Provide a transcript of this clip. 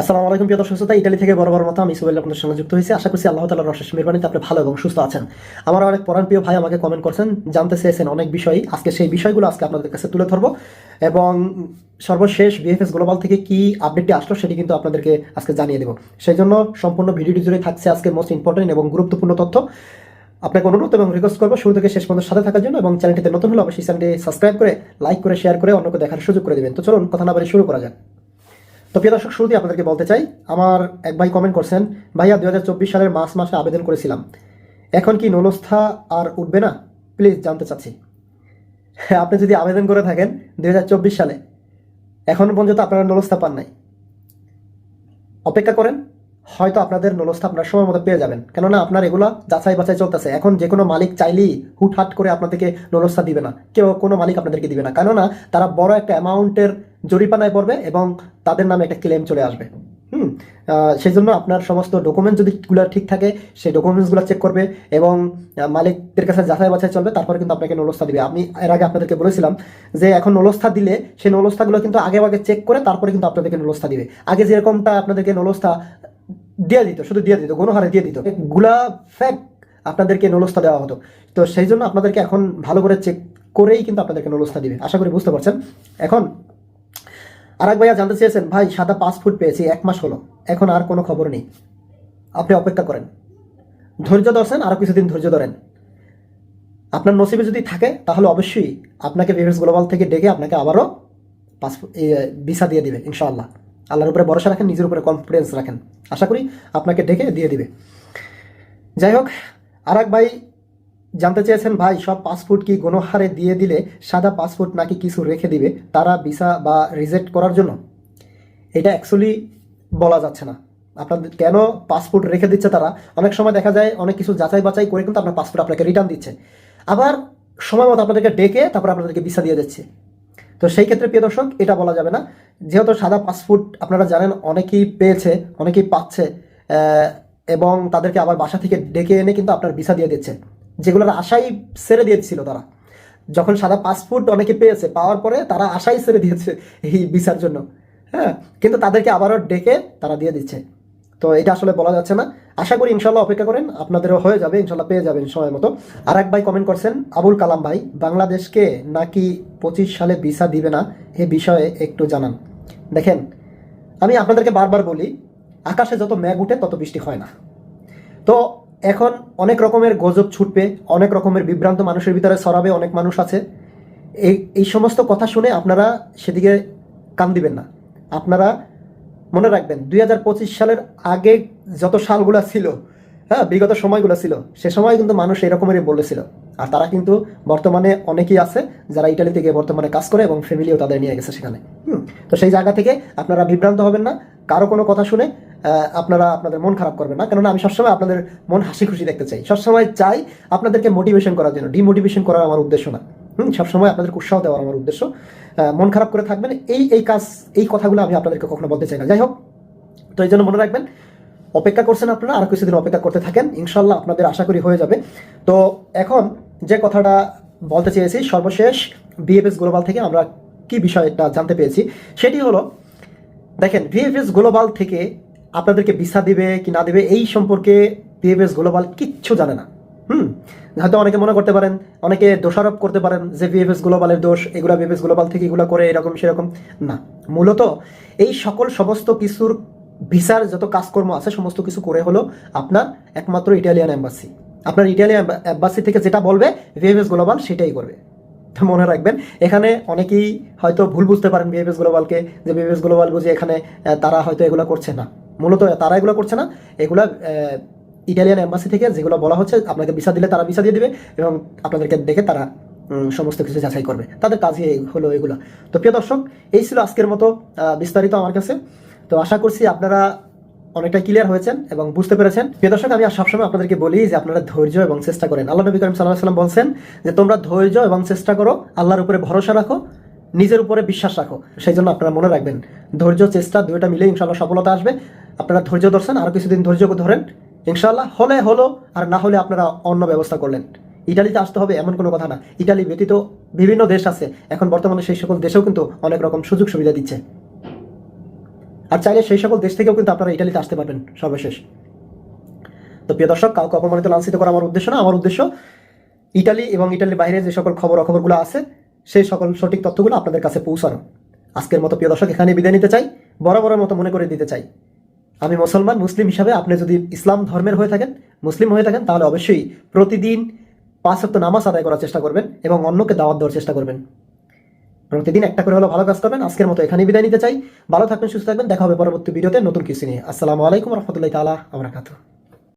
আসসালামু আলাইকুম প্রিয় দর্শক শ্রোতা ইটালি থেকে বড় বড় মতো আমি সুবেল আপনাদের সঙ্গে যুক্ত হয়েছি। আশা করছি আল্লাহ তালার রশেষ মেহরবানিতে আপনি ভালো এবং সুস্থ আছেন। আমার অনেক পরাণ প্রিয় ভাই আমাকে কমেন্ট করছেন, জানতে চেয়েছেন অনেক বিষয়। আজকে সেই বিষয়গুলো আজকে আপনাদের কাছে তুলে ধরবো এবং সর্বশেষ বিএফএস গ্লোবাল থেকে কি আপডেটটি আসলো সেটি কিন্তু আপনাদেরকে আজকে জানিয়ে দেবো। সেই জন্য সম্পূর্ণ ভিডিওটি জুড়ে থাকছে আজকে মোস্ট ইম্পর্টেন্ট এবং গুরুত্বপূর্ণ তথ্য। আপনাকে অনুরোধ এবং রিকোয়েস্ট করব শুরু থেকে শেষ পর্যন্ত সাথে থাকার জন্য এবং চ্যানেলটিতে নতুন হলে অবশ্যই চ্যানেলটি সাবস্ক্রাইব করে লাইক করে শেয়ার করে অন্যকে দেখার সুযোগ করে দেবেন। তো চলুন কথা না বাড়ি শুরু করা যাক। তো প্রিয় দর্শক, শুরুতেই আপনাদেরকে বলতে চাই, আমার এক ভাই কমেন্ট করছেন, ভাইয়া দু হাজার চব্বিশ সালের মার্চ মাসে আবেদন করেছিলাম। এখন কি নলস্থা আর উঠবে না? প্লিজ জানতে চাচ্ছি। হ্যাঁ আপনি যদি আবেদন করে থাকেন দু হাজার চব্বিশ সালে, এখন পর্যন্ত আপনারা নলস্থা পান নাই। অপেক্ষা করেন হয়তো আপনাদের নলস্থা আপনার সময় মতো পেয়ে যাবেন। কেননা আপনার এগুলো যাচাই বাছাই চলতেছে। এখন যে কোনো মালিক চাইলেই হুটহাট করে আপনাদেরকে নলস্থা দিবে না। কেউ কোনো মালিক আপনাদেরকে দিবে না। কেননা তারা বড় একটা অ্যামাউন্টের জরিপানায় পড়বে এবং তাদের নামে একটা ক্লেম চলে আসবে। হুম? সেই জন্য আপনার সমস্ত ডকুমেন্ট যদি গুলো ঠিক থাকে, সেই ডকুমেন্টসগুলো চেক করবে এবং মালিকদের কাছে যাচাই বাছাই চলবে, তারপরে কিন্তু আপনাকে নলস্থা দিবে। আমি এর আগে আপনাদেরকে বলেছিলাম যে এখন নলস্থা দিলে সেই নলস্থাগুলো কিন্তু আগে আগে চেক করে তারপরে কিন্তু আপনাদেরকে নলস্থা দিবে। আগে যেরকমটা আপনাদেরকে নলস্থা দিয়ে দিত, শুধু দিয়ে দিত, গণহারে দিয়ে দিত। গুলা ফ্যাক আপনাদেরকে নলস্থা দেওয়া হতো। তো সেই জন্য আপনাদেরকে এখন ভালো করে চেক করেই কিন্তু আপনাদেরকে নলস্থা দিবে আশা করি বুঝতে পারছেন। এখন আরেক ভাইয়া জানতে চেয়েছেন, ভাই, সাদা পাসপোর্ট পেয়েছি, এক মাস হলো। এখন আর কোনো খবর নেই। আপনি অপেক্ষা করেন। ধৈর্য ধরছেন আরও কিছুদিন ধৈর্য ধরেন। আপনার নসিবে যদি থাকে, তাহলে অবশ্যই আপনাকে বিএফএস গ্লোবাল থেকে ডেকে আপনাকে আবারও পাসপোর্ট ভিসা দিয়ে দেবে, ইনশাআল্লাহ। আল্লাহর উপরে ভরসা রাখেন, নিজের উপরে কনফিডেন্স রাখেন। আশা করি আপনাকে ডেকে দিয়ে দিবে। যাই হোক আর এক ভাই জানতে চেয়েছেন, ভাই, সব পাসপোর্ট কি গণহারে দিয়ে দিলে সাদা পাসপোর্ট নাকি কিছু রেখে দিবে? তারা ভিসা বা রিজেক্ট করার জন্য? এটা অ্যাকচুয়ালি বলা যাচ্ছে না। আপনাদের কেন পাসপোর্ট রেখে দিচ্ছে তারা? অনেক সময় দেখা যায় অনেক কিছু যাচাই বাছাই করে কিন্তু আপনার পাসপোর্ট আপনাকে রিটার্ন দিচ্ছে। আবার সময় মতো আপনাদেরকে ডেকে তারপর আপনাদেরকে ভিসা দিয়ে দিচ্ছে। তো সেই ক্ষেত্রে প্রিয় দর্শক, এটা বলা যাবে না। যেহেতু সাদা পাসপোর্ট আপনারা জানেন, অনেকেই পেয়েছে, অনেকেই পাচ্ছে এবং তাদেরকে আবার বাসা থেকে ডেকে এনে কিন্তু আপনার ভিসা দিয়ে দিচ্ছে। যেগুলোর আশাই সেরে দিয়েছিল তারা। যখন সাদা পাসপোর্ট অনেকে পেয়েছে, পাওয়ার পরে তারা আশাই সেরে দিয়েছে এই ভিসার জন্য। হ্যাঁ কিন্তু তাদেরকে আবারও ডেকে তারা দিয়ে দিচ্ছে। তো এটা আসলে বলা যাচ্ছে না। আশা করি ইনশাল্লাহ অপেক্ষা করেন, আপনাদেরও হয়ে যাবে ইনশাল্লাহ পেয়ে যাবেন সময় মতো। আর এক ভাই কমেন্ট করছেন, আবুল কালাম ভাই, বাংলাদেশকে নাকি পঁচিশ সালে ভিসা দিবে না? এ বিষয়ে একটু জানান। দেখেন, আমি আপনাদেরকে বারবার বলি, আকাশে যত মেঘ উঠে তত বৃষ্টি হয় না। তো এখন অনেক রকমের গজব ছুটবে, অনেক রকমের বিভ্রান্ত মানুষের ভিতরে ছড়াবে, অনেক মানুষ আছে। এই এই সমস্ত কথা শুনে আপনারা সেদিকে কান দিবেন না। আপনারা মনে রাখবেন, দুই হাজার পঁচিশ সালের আগে যত সালগুলো ছিল হ্যাঁ বিগত সময়গুলো ছিল, সে সময় কিন্তু মানুষ এরকমেরই বলেছিল। আর তারা কিন্তু বর্তমানে অনেকেই আছে যারা ইটালি থেকে বর্তমানে কাজ করে এবং ফ্যামিলিও তাদের নিয়ে গেছে সেখানে। তো সেই জায়গা থেকে আপনারা বিভ্রান্ত হবেন না, কারও কোনো কথা শুনে আপনারা আপনাদের মন খারাপ করবেন না, কেননা আমি সবসময় আপনাদের মন হাসি খুশি দেখতে চাই। সবসময় চাই আপনাদেরকে মোটিভেশন করার জন্য ডিমোটিভেশন করার আমার উদ্দেশ্য না। হুম, সবসময় আপনাদেরকে উৎসাহ দেওয়ার আমার উদ্দেশ্য। মন খারাপ করে থাকবেন। এই এই কাজ, এই কথাগুলো আমি আপনাদেরকে কখনো বলতে চাই না। যাই হোক, তো এই জন্য মনে রাখবেন, অপেক্ষা করছেন আপনারা আরও কিছুদিন অপেক্ষা করতে থাকেন ইনশাল্লাহ আপনাদের আশা করি হয়ে যাবে। তো এখন যে কথাটা বলতে চেয়েছি, সর্বশেষ বিএফএস গ্লোবাল থেকে আমরা কি বিষয়টা জানতে পেরেছি, সেটি হলো, দেখেন, ভিএফএস গ্লোবাল থেকে আপনাদেরকে ভিসা দিবে কি না দেবে, এই সম্পর্কে ভিএফএস গ্লোবাল কিচ্ছু জানে না। হুম, হয়তো অনেকে মনে করতে পারেন, অনেকে দোষারোপ করতে পারেন যে ভিএফএস গ্লোবালের দোষ, এগুলা ভিএফএস গ্লোবাল থেকে এগুলো করে এরকম সেরকম। না, মূলত এই সকল সমস্ত কিছুর ভিসার যত কাজকর্ম আছে, সমস্ত কিছু করে হলো আপনার একমাত্র ইটালিয়ান এম্বাসি। আপনার ইটালিয়ান এম্বাসি থেকে যেটা বলবে ভিএফএস গ্লোবাল সেটাই করবে। মনে রাখবেন, এখানে অনেকেই হয়তো ভুল বুঝতে পারেন বিএফএস গ্লোবালকে, যে বিএফএস গ্লোবাল বুঝে এখানে তারা হয়তো এগুলো করছে না। মূলত তারা এগুলো করছে না, এগুলো ইটালিয়ান এম্বাসি থেকে যেগুলো বলা হচ্ছে, আপনাকে ভিসা দিলে তারা ভিসা দিয়ে দিবে এবং আপনাদেরকে দেখে তারা সমস্ত কিছু যাচাই করবে। তাদের কাজই হলো এগুলো। তো প্রিয় দর্শক, এই ছিল আজকের মতো বিস্তারিত আমার কাছে। তো আশা করছি আপনারা অনেকটা ক্লিয়ার হয়েছেন এবং বুঝতে পেরেছেন। প্রিয় দর্শক, আমি সবসময় আপনাদেরকে বলি যে আপনারা ধৈর্য এবং চেষ্টা করেন। আল্লাহ নবী করিম সাল্লাহ সাল্লাম বলছেন যে, তোমরা ধৈর্য এবং চেষ্টা করো, আল্লাহর উপরে ভরসা রাখো, নিজের উপরে বিশ্বাস রাখো। সেই জন্য আপনারা মনে রাখবেন, ধৈর্য, চেষ্টা দুইটা মিলে ইনশাল্লাহ সফলতা আসবে। আপনারা ধৈর্য ধরছেন আরও কিছুদিন ধৈর্য ধরেন। ইনশাল্লাহ হলে হলো আর না হলে আপনারা অন্য ব্যবস্থা করলেন। ইটালিতে আসতে হবে এমন কোনো কথা না। ইটালি ব্যতীত বিভিন্ন দেশ আছে। এখন বর্তমানে সেই সকল দেশেও কিন্তু অনেক রকম সুযোগ সুবিধা দিচ্ছে। আর চাইলে সেই সকল দেশ থেকেও কিন্তু আপনারা ইটালিতে আসতে পারবেন সর্বশেষ। তো প্রিয় দর্শক, কাউকে অপমানিত, লাঞ্ছিত করা আমার উদ্দেশ্য না। আমার উদ্দেশ্য, ইটালি এবং ইটালির বাইরে যে সকল খবর অখবরগুলো আছে, সেই সকল সঠিক তথ্যগুলো আপনাদের কাছে পৌঁছানো। আজকের মতো প্রিয় দর্শক এখানে বিদায় নিতে চাই। বরাবরের মতো মনে করে দিতে চাই। আমি মুসলমান, মুসলিম হিসাবে আপনি যদি ইসলাম ধর্মের হয়ে থাকেন, মুসলিম হয়ে থাকেন, তাহলে অবশ্যই প্রতিদিন পাঁচ সপ্তাহ নামাজ আদায় করার চেষ্টা করবেন এবং অন্যকে দাওয়াত দেওয়ার চেষ্টা করবেন। প্রতিদিন একটা করে হলো ভালো কাজ করবেন। আজকের মতো এখানেই বিদায় নিতে চাই। ভালো থাকবেন, সুস্থ থাকবেন। দেখা হবে পরবর্তী ভিডিওতে নতুন কিছু নিয়ে। আসসালামু আলাইকুম রহমতুল্লাহ তালা আমরা